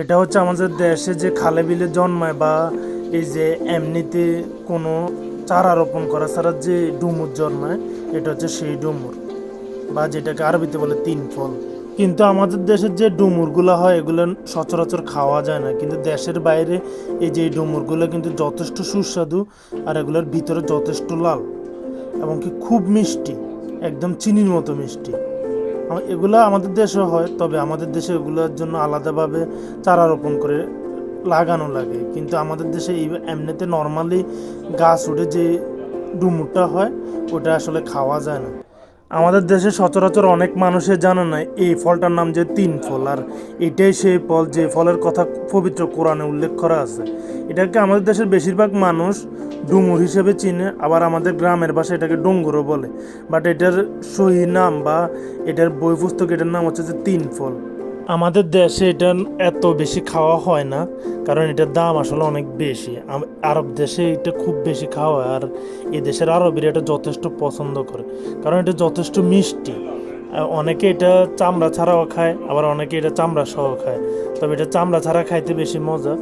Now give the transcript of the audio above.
এটা হচ্ছে আমাদের দেশে যে খালে বিলে জন্মায় বা এই যে এমনিতে কোনো চারা রোপণ করা ছাড়া যে ডুমুর জন্মায়, এটা হচ্ছে সেই ডুমুর বা যেটাকে আরবিতে বলে তিন ফল কিন্তু আমাদের দেশের যে ডুমুরগুলো হয়, এগুলো সচরাচর খাওয়া যায় না। কিন্তু দেশের বাইরে এই যে ডুমুরগুলো কিন্তু যথেষ্ট সুস্বাদু আর এগুলোর ভিতরে যথেষ্ট লাল এবং কি খুব মিষ্টি, একদম চিনির মতো মিষ্টি। এগুলো আমাদের দেশে হয়, তবে আমাদের দেশে এগুলোর জন্য আলাদাভাবে চারা রোপণ করে লাগানো লাগে। কিন্তু আমাদের দেশে এই এমনিতে নর্মালি গাছ উঠে যে ডুমুরটা হয়, ওটা আসলে খাওয়া যায় না। আমাদের দেশে সচরাচর অনেক মানুষের জানে না এই ফলটার নাম যে তিন ফল, আর এটাই সেই ফল যে ফলের কথা পবিত্র কোরআনে উল্লেখ করা আছে। এটাকে আমাদের দেশের বেশিরভাগ মানুষ ডুমুর হিসেবে চিনে, আবার আমাদের গ্রামের ভাষায় এটাকে ডোঙ্গুরও বলে। বাট এটার সহি নাম বা এটার বই পুস্তক এটার নাম হচ্ছে যে তিন ফল। আমাদের দেশে এটা এত বেশি খাওয়া হয় না, কারণ এটার দাম আসলে অনেক বেশি। আরব দেশে এটা খুব বেশি খাওয়া হয়, আর এ দেশের আরবিরা এটা যথেষ্ট পছন্দ করে, কারণ এটা যথেষ্ট মিষ্টি। অনেকে এটা চামড়া ছাড়াও খায়, আবার অনেকে এটা চামড়া সহ খায়। তবে এটা চামড়া ছাড়া খাইতে বেশি মজা।